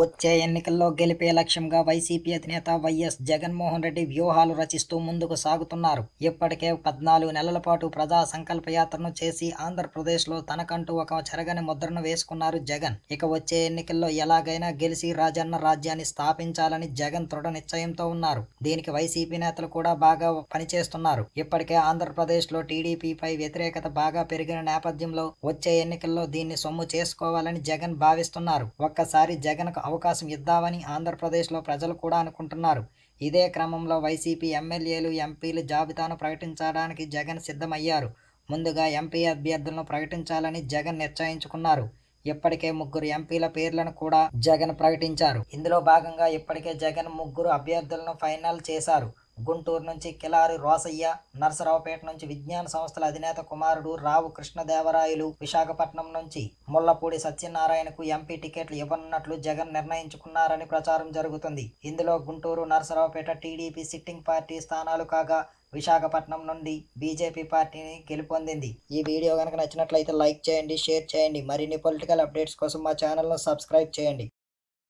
వచ్చే ఎన్నికల్లో గెలిపే లక్ష్యంగా వైసీపీ అధినేత వైఎస్ జగన్మోహన్ రెడ్డి వ్యూహాలు రచిస్తూ ముందుకు సాగుతున్నారు. ఇప్పటికే పద్నాలుగు నెలల పాటు ప్రజా సంకల్ప యాత్రను చేసి ఆంధ్రప్రదేశ్లో తనకంటూ ఒక చెరగని ముద్రను వేసుకున్నారు జగన్. ఇక వచ్చే ఎన్నికల్లో ఎలాగైనా గెలిచి రాజన్న రాజ్యాన్ని స్థాపించాలని జగన్ దృఢ నిశ్చయంతో ఉన్నారు. దీనికి వైసీపీ నేతలు కూడా బాగా పనిచేస్తున్నారు. ఇప్పటికే ఆంధ్రప్రదేశ్లో టీడీపీపై వ్యతిరేకత బాగా పెరిగిన నేపథ్యంలో వచ్చే ఎన్నికల్లో దీన్ని సొమ్ము చేసుకోవాలని జగన్ భావిస్తున్నారు. ఒక్కసారి జగన్కు అవకాశం ఇద్దామని ఆంధ్రప్రదేశ్లో ప్రజలు కూడా అనుకుంటున్నారు. ఇదే క్రమంలో వైసీపీ ఎమ్మెల్యేలు ఎంపీలు జాబితాను ప్రకటించడానికి జగన్ సిద్ధమయ్యారు. ముందుగా ఎంపీ అభ్యర్థులను ప్రకటించాలని జగన్ నిశ్చయించుకున్నారు. ఇప్పటికే ముగ్గురు ఎంపీల పేర్లను కూడా జగన్ ప్రకటించారు. ఇందులో భాగంగా ఇప్పటికే జగన్ ముగ్గురు అభ్యర్థులను ఫైనల్ చేశారు. గుంటూరు నుంచి కిలారి రోసయ్య నరసరావుపేట నుంచి విజ్ఞాన సంస్థల అధినేత కుమారుడు రావు కృష్ణదేవరాయలు విశాఖపట్నం నుంచి ముల్లపూడి సత్యనారాయణకు ఎంపీ టికెట్లు ఇవ్వనున్నట్లు జగన్ నిర్ణయించుకున్నారని ప్రచారం జరుగుతుంది. ఇందులో Guntur Narasaraopet TDP sitting party స్థానాలు కాగా విశాఖపట్నం నుండి బీజేపీ పార్టీని గెలుపొందింది. ఈ వీడియో కనుక నచ్చినట్లయితే లైక్ చేయండి షేర్ చేయండి. మరిన్ని పొలిటికల్ అప్డేట్స్ కోసం మా ఛానల్ను సబ్స్క్రైబ్ చేయండి.